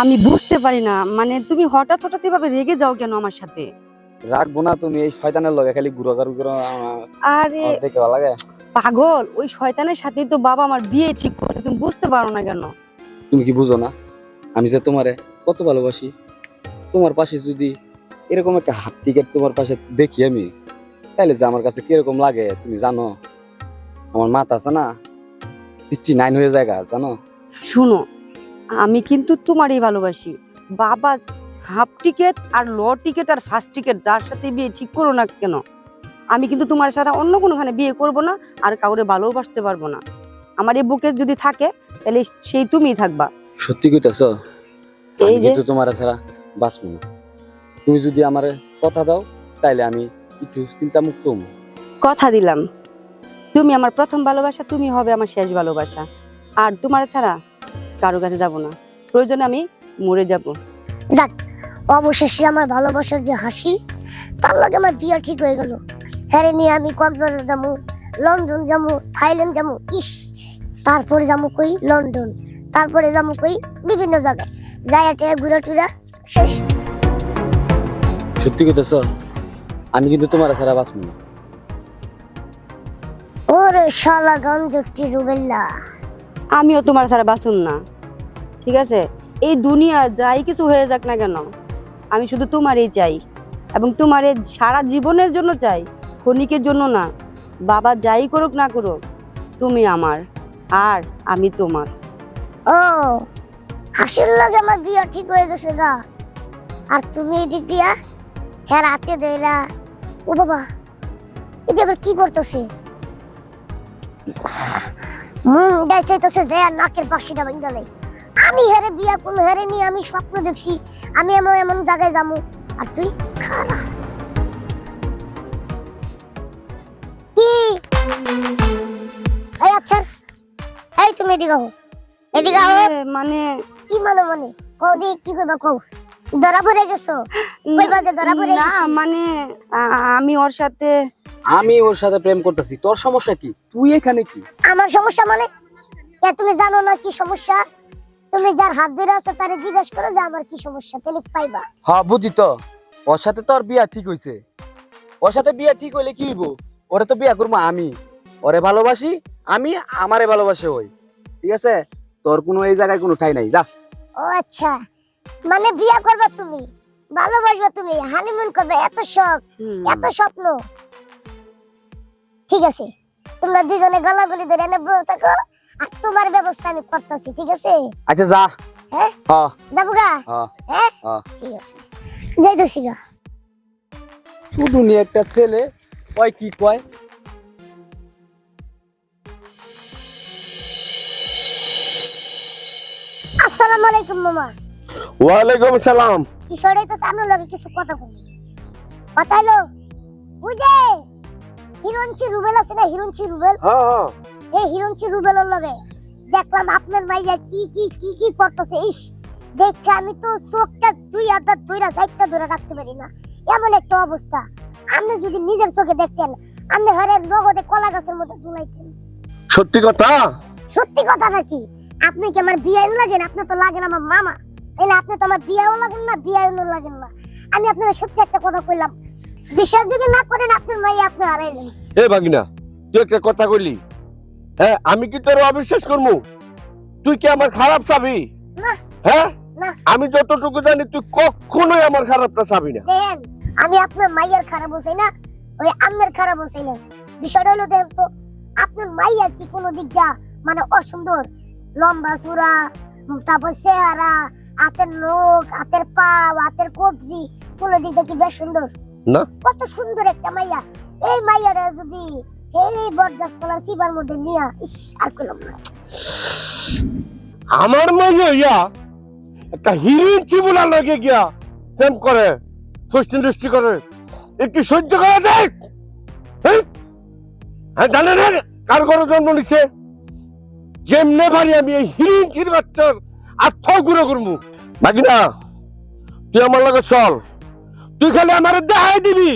আমি বুঝতে পারি না। মানে তুমি হঠাৎ হঠাৎ এভাবে রেগে যাও কেন আমার সাথে? রাখব না তুমি এই শয়তানের লগে খালি ঘুরো ঘুরো ঘুরো আরে দেখে ভালো লাগে। পাগল ওই শয়তানের সাথেই তো বাবা আমার বিয়ে ঠিক করছে তুমি বুঝতে পারো না কেন? তুমি কি বুঝো না? আমি যে তোমারে কত ভালোবাসি। তোমার পাশে যদি এরকম একটা হাত টিকেট তোমার পাশে দেখি আমি তাহলে যে আমার কাছে কীরকম লাগে তুমি জানো? আমার মাথা আছে না সিক্সটি নাইন হয়ে জায়গা জানো? শুনো আমি কিন্তু তোমারই ভালোবাসি। বাবা হাফ টিকেট আর ল টিকেট আর ফার্স্ট টিকেট যার সাথে বিয়ে ঠিক করো না কেন? আমি কিন্তু তোমার সাথে অন্য কোনোখানে বিয়ে করব না আর কাউরে ভালোবাসতে পারব না। আমার এই বুকে যদি থাকে তাহলে সেই তুমিই থাকবা। সত্যি কইতেছ? এই যে তোমার ছাড়া বাঁচবো না। তুমি যদি আমার কথা দাও তাইলে আমি একটু চিন্তা মুক্ত। কথা দিলাম। তুমি আমার প্রথম ভালোবাসা তুমি হবে আমার শেষ ভালোবাসা। আর তোমার ছাড়া কারও কাছে যাব না। প্রয়োজনে আমি মরে যাব। যাক অবশেষে আমার ভালোবাসার যে হাসি তার লাগে আমার বিয়ে ঠিক হয়ে গেল। হ্যাঁ নিয়ে আমি কক্সবাজার যাব লন্ডন যাব থাইল্যান্ড যাব ইস তারপরে যাব কই? লন্ডন। তারপরে যাব কই? বিভিন্ন জায়গায়। জায়গাটা ঘুরে টুরা শেষ। সত্যি কইতেছ? আমি কিন্তু তোমার ছাড়া বাঁচবো না। ওরে শালা গঞ্জটি রুবেল্লা। আমিও তোমার ছাড়া বাঁচুন না। ঠিক আছে? এই দুনিয়ার যাই কিছু হয়ে যাক না কেন, আমি শুধু তোমারই চাই এবং তোমার সারা জীবনের জন্য চাই, ক্ষণিকের জন্য না। বাবা যাই করুক না করুক, তুমি আমার আর আমি তোমার। ও, হাসির লাগে আমার বিয়ে ঠিক হয়ে গেছে গা। আর তুমি এদিক দিয়া হ্যাঁ রাতে দেলা ও বাবা এটা আবার কি করতেছে? মুম চাইতেছে যে আর নাকের পাশিটা ভেঙে নেই। আমি হেরে বিয়া কোন হেরে নিয়ে আমি স্বপ্ন দেখছি। আমি এমন এমন জায়গায় যাব। আর তুই খারা কি? এই আচ্ছা এই তুমি এদিকে আহো। এদিকে আহো। মানে? কি মনে মনে? কও দি কি করবা কও? ধরা পড়ে গেছো? কইবা যে ধরা পড়ে না মানে আমি ওর সাথে আমি ওর সাথে প্রেম করতেছি। তোর সমস্যা কি? তুই এখানে কি? আমার সমস্যা মানে? তুমি জানো না কি সমস্যা? তুমি যার হাত ধরে আছো তারে জিজ্ঞেস করো যে আমার কি সমস্যা তাহলে পাইবা। হ্যাঁ বুঝি তো। ওর সাথে তোর বিয়া ঠিক হইছে। ওর সাথে বিয়া ঠিক হইলে কি হইব? ওরে তো বিয়া করব আমি। ওরে ভালোবাসি আমি আমারে ভালোবাসে ওই। ঠিক আছে? তোর কোনো এই জায়গায় কোনো ঠাই নাই যা। ও আচ্ছা। মানে বিয়া করবে তুমি? ভালোবাসবে তুমি? হানিমুন করবে? এত শখ। এত স্বপ্ন। ঠিক আছে? তোমরা দুজনে গলাগলি ধরে এনে বউ থাকো আর তোমার ব্যবস্থা আমি করতেছি ঠিক আছে? আচ্ছা যা। হ্যাঁ? যাব গা? হ্যাঁ। ঠিক আছে। যাইতেছি গা শুধু নিয়ে একটা ছেলে কয় কি কয়? আসসালামু আলাইকুম মামা। ওয়ালাইকুম সালাম। কিশোরে তো সামনে লাগে কিছু কথা কই কথা হলো বুঝে হিরঞ্চি রুবেল আছে না? হিরঞ্চি রুবেল? হ্যাঁ হ্যাঁ। এই হিরঞ্চি রুবেলের লগে দেখলাম আপনার মাইয়া কি কি কি কি করতেছে। ইস দেখে আমি তো চোখটা দুই হাজার দুইটা চারটা ধরে রাখতে পারি না। এমন একটা অবস্থা। আপনি যদি নিজের চোখে দেখতেন আপনি হরে নগদে কলা গাছের মধ্যে ঝুলাইতেন। সত্যি কথা? সত্যি কথা নাকি? আপনি কি আমার বিয়ে লাগেন? আপনি তো লাগেন আমার মামা। তাই না আপনি তো আমার বিয়াও লাগেন না বিয়াও লাগেন না। আমি আপনার সত্যি একটা কথা কইলাম। বিশ্বাস যদি না করেন আপনার মাইয়া আপনি হারাইলেন এ ভাগিনা তুই একটা কথা কইলি? হ্যাঁ আমি কি তোর অবিশ্বাস করব তুই কি আমার খারাপ চাবি? না। হ্যাঁ? আমি যতটুকু জানি তুই কখনোই আমার খারাপটা চাবি না। দেখেন আমি আপনার মাইয়ার খারাপ হচ্ছি না ওই আমের খারাপ হচ্ছি না। বিষয়টা হলো দেখেন তো আপনার মাইয়া কি কোনো দিক দিয়া মানে অসুন্দর? লম্বা চূড়া তারপর চেহারা হাতের নখ হাতের পা হাতের কবজি কোনো দিকটা কি বেশ সুন্দর? না। কত সুন্দর একটা মাইয়া। এই মাইয়াটা যদি এই বটগাছ কলার চিবার মধ্যে নিয়া ইস আর করলাম না। আমার মাইয়া ইয়া একটা হিরিন চিবুলা লগে গিয়া প্রেম করে ষষ্ঠী দৃষ্টি করে। একটু সহ্য করা দেখ হ্যাঁ হ্যাঁ, জানে না কার ঘরে জন্ম নিছে? যেমনে পারি আমি এই হিরিন চির বাচ্চার আত্ম গুঁড়ো করব। বাকি না তুই আমার লগে চল। তুই খালি আমার দেখাই দিবি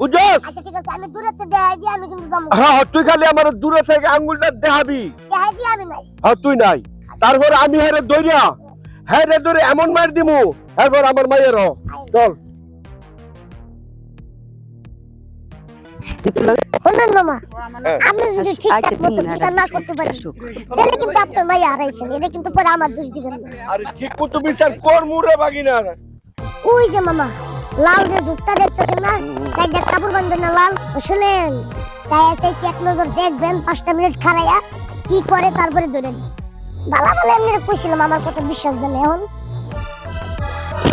বুঝছস? আচ্ছা ঠিক আছে আমি দূরত্ব দেখাই দিয়ে আমি কিন্তু যাব। হ্যাঁ হ্যাঁ, তুই খালি আমার দূরে থেকে আঙ্গুলটা দেখাবি। দেখাই দিয়ে আমি নাই। হ্যাঁ তুই নাই। তারপর আমি হেরে দইরা হ্যাঁ রে ধরে এমন মার দিমু এরপর আমার মায়ের চল। শুনুন মামা। আমি যদি আচ্ছা, ঠিকঠাক মতো বিচার না করতে পারি তাহলে কিন্তু আপনার মাইয়া হারাইছেন এটা কিন্তু পরে আমার দোষ দিবেন না। আরে ঠিক মতো বিচার কর মুরে বাগিনা ওই যে মামা লাল যে জুটটা দেখতেছেন না সাইডের কাপড় বান্ধে না লাল। শুনেন তাই এসে এক নজর দেখবেন পাঁচটা মিনিট খাড়াইয়া কি করে তারপরে ধরেন। ভালো ভালো এমনি কইছিলাম আমার কথা বিশ্বাস দেন এখন।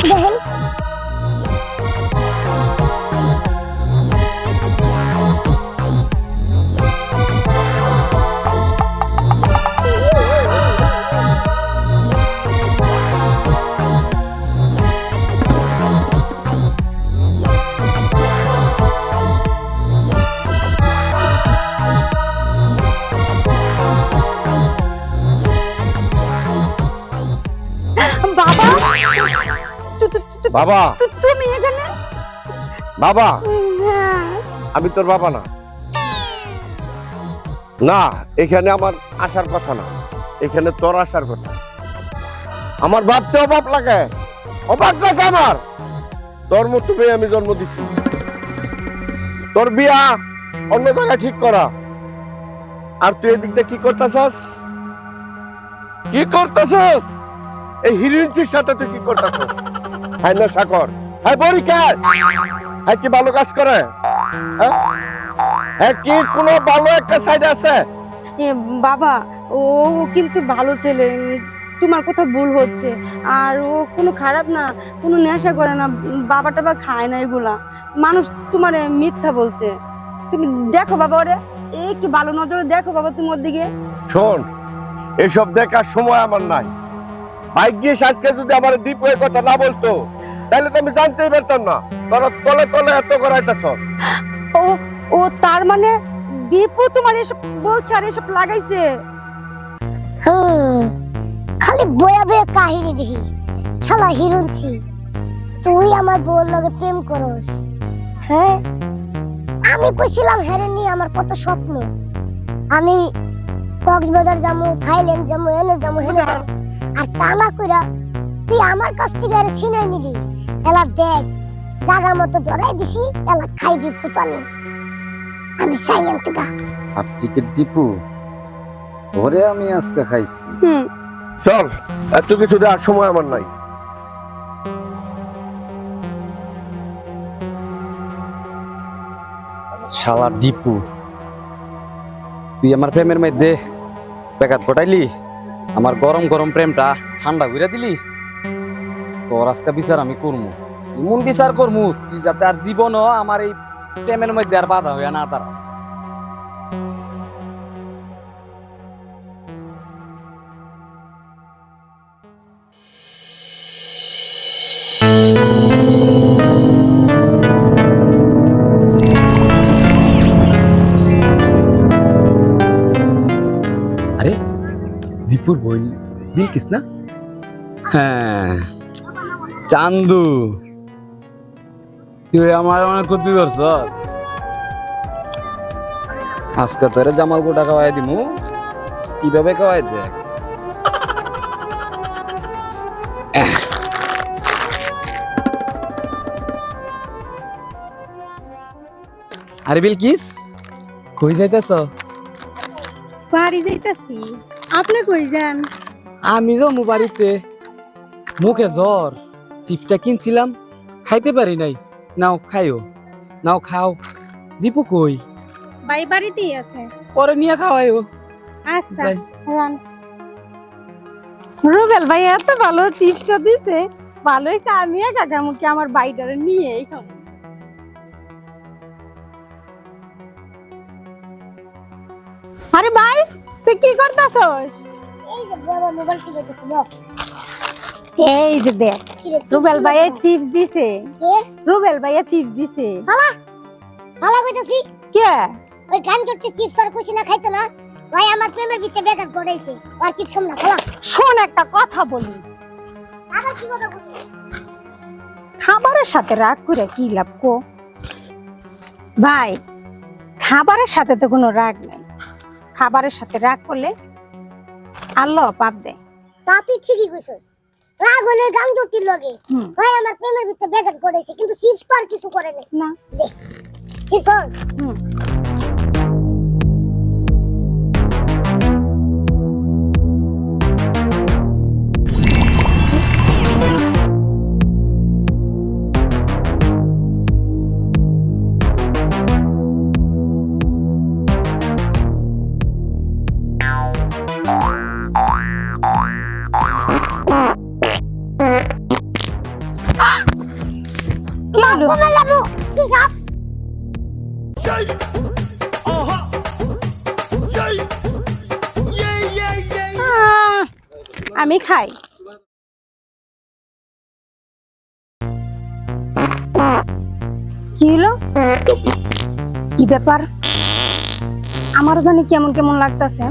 দেখেন বাবা। তুমি এখানে? বাবা। আমি তোর বাবা না। না এখানে আমার আসার কথা না। এখানে তোর আসার কথা। আমার ভাবতে অভাব লাগে। অবাক লাগে আমার। তোর মতো মেয়ে আমি জন্ম দিচ্ছি তোর বিয়া অন্য জায়গায় ঠিক করা। আর তুই এদিক দিয়ে কি করতেছস? কি করতেছস? এই হিরিঞ্চির সাথে তুই কি করতেছস? হ্যাঁ নেশা কর হ্যাঁ পরীক্ষার হ্যাঁ কি ভালো কাজ করে? হ্যাঁ? হ্যাঁ কি কোনো ভালো একটা সাইড আছে? বাবা ও কিন্তু ভালো ছেলে। তোমার কথা ভুল হচ্ছে। আর ও কোনো খারাপ না কোনো নেশা করে না বাবা টাবা খায় না এগুলা। মানুষ তোমার মিথ্যা বলছে। তুমি দেখো বাবা ওরে একটু ভালো নজরে দেখো বাবা তোমার দিকে। শোন এসব দেখার সময় আমার নাই। গিয়ে আজকে যদি আমার হয়ে কথা না বলতো তাহলে তো আমি জানতেই পারতাম না। তোরা তলে তলে এত করাইতেছ ও ও তার মানে দীপু তোমার এসব বলছে আর এসব লাগাইছে? খালি বয়া বয়া কাহিনী দেখি। শালা হিরুনছি তুই আমার বউর লগে প্রেম করস হ্যাঁ? আমি কইছিলাম হেরে নিয়ে আমার কত স্বপ্ন। আমি কক্সবাজার যাব থাইল্যান্ড যাব এনে যাব হেনে যাব আর তা না কইরা তুই আমার কাছ থেকে আরে ছিনাই নিলি। এলা দেখ জাগা মতো ধরাই দিছি এলা খাইবি ফুটানি আমি চাই আনতে গা। আপনি কি দীপু ওরে আমি আজকে খাইছি। হুম। চল এত কিছু দেওয়ার সময় আমার নাই। শালা দীপু তুই আমার প্রেমের মধ্যে বেকাত ঘটাইলি? আমার গরম গরম প্রেমটা ঠান্ডা ঘুরে দিলি? তোর আজকে বিচার আমি করমু। এমন বিচার করমু তুই যাতে আর জীবনও আমার এই প্রেমের মধ্যে আর বাধা হইয়া না তার thank আরে দেখিস না? হ্যাঁ। চান্দু। তুই আমার অনেক ক্ষতি করছস? আজকে তোরে জামাল গোটা খাওয়াই দিমু। কীভাবে খাওয়াই দেখ আরে বিলকিস কই যাইতাছ? বাড়ি যাইতাছি। আপনি কই যান? আমি যাব বাড়িতে। মুখে জ্বর চিপটা কিনছিলাম খাইতে পারি নাই। নাও খাইও নাও খাও। দীপু কই? বাই বাড়িতেই আছে। পরে নিয়ে খাওয়াইও। আচ্ছা রান। রুবেল ভাই এত ভালো চিপসটা দিছে। ভালো হয়েছে আমি একা মুখে আমার বাইটারে নিয়ে খাব। আরে ভাই তুই কি করতাছস? এই যে বাবা মোবাইল টিপে বল এই যে দেখ রুবেল ভাই চিপস দিছে। কে? রুবেল ভাই চিপস দিছে। হালা হালা কইতাছি? কে? ওই গান করতে চিপস তোর খুশি না খাইতো না। ভাই আমার প্রেমের ভিতরে বেকার আর চিপস খাম না খালা শোন একটা কথা বলি। আবার কি কথা বলবি? খাবারের সাথে রাগ করে কি লাভ কো? ভাই খাবারের সাথে তো কোনো রাগ নাই। খাবারের সাথে রাগ করলে আল্লাহ পাপ দেয় তা তুই ঠিকই কইছস। রাগ হলে গান জটির লগে। ভাই আমার প্রেমের ভিতরে বেকার করেছে কিন্তু চিপস তো আর কিছু করে না। না চিপস হুম। আমি খাই। কি হলো? কি ব্যাপার? আমার জানি কেমন কেমন লাগতাছে।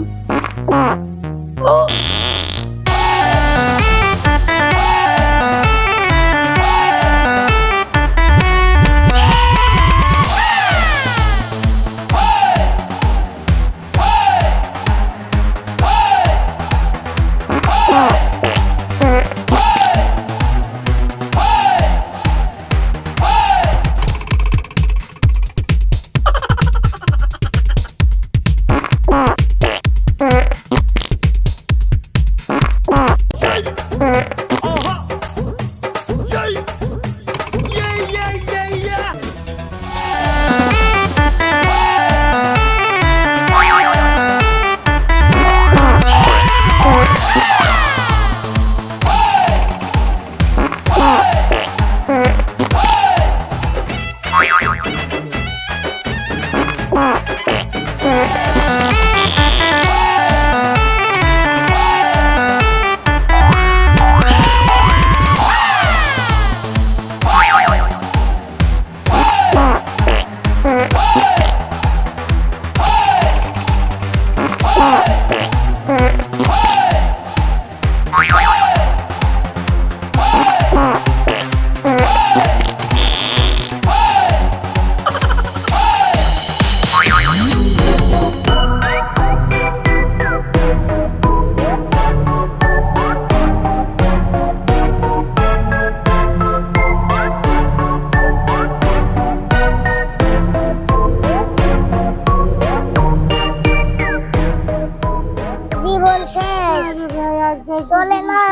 চলে না।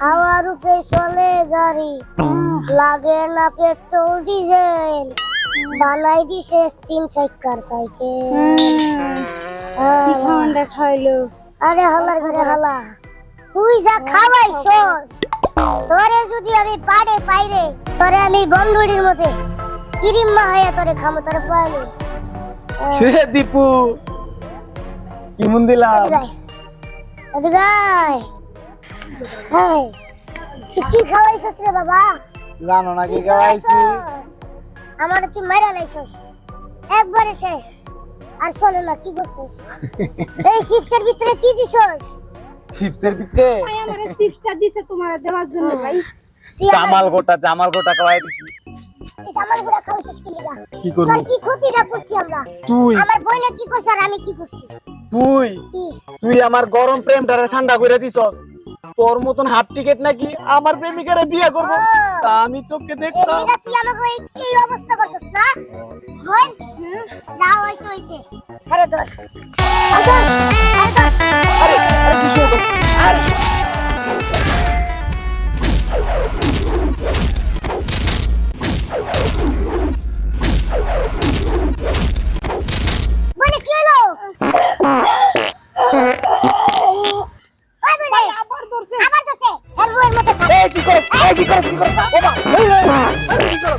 হাওয়ার উপরে চলে গাড়ি। লাগে না পেট্রোল ডিজেল। বানাই দিছে তিন চাকার সাইকেল। কি ঠান্ডা খাইলো। আরে হালার ঘরে হালা। তুই যা খাওয়াইছস তোরে যদি আমি পাড়ে পাইরে তোরে আমি বন্ধুরির মধ্যে কিরিম মাহাইয়া তোরে খামো তোরে পাইলে। সে দীপু কেমন দিলাম? এই, কি খাওয়াইছস রে বাবা? জানো না কি খাওয়াইছি? আমার তুই মেরা লাইছস? একবারে শেষ। আর চলে না কি করছস? এই চিপসের ভিতরে কি দিছস? চিপসের ভিতরে? ভাই আমার চিপসটা দিছে তোমার দেওয়ার জন্য ভাই। জামাল গোটা জামাল গোটা খাওয়াই দিছি। জামাল খাওয়াইছস কি লিগা? কি করব? কি ক্ষতিটা করছি আমরা? তুই আমার বইনে কি করছে আর আমি কি করছি? তুই তুই আমার গরম প্রেমটারে ঠান্ডা করে দিছস। তোর মতন হাফ টিকিট নাকি আমার প্রেমিকারে বিয়ে করব? তা আমি চোখে দেখতাম। তুই আমাকে এই অবস্থা করছস না? হই না হইছে হইছে আরে ধর আরে আরে আরে কি করো এই কি করো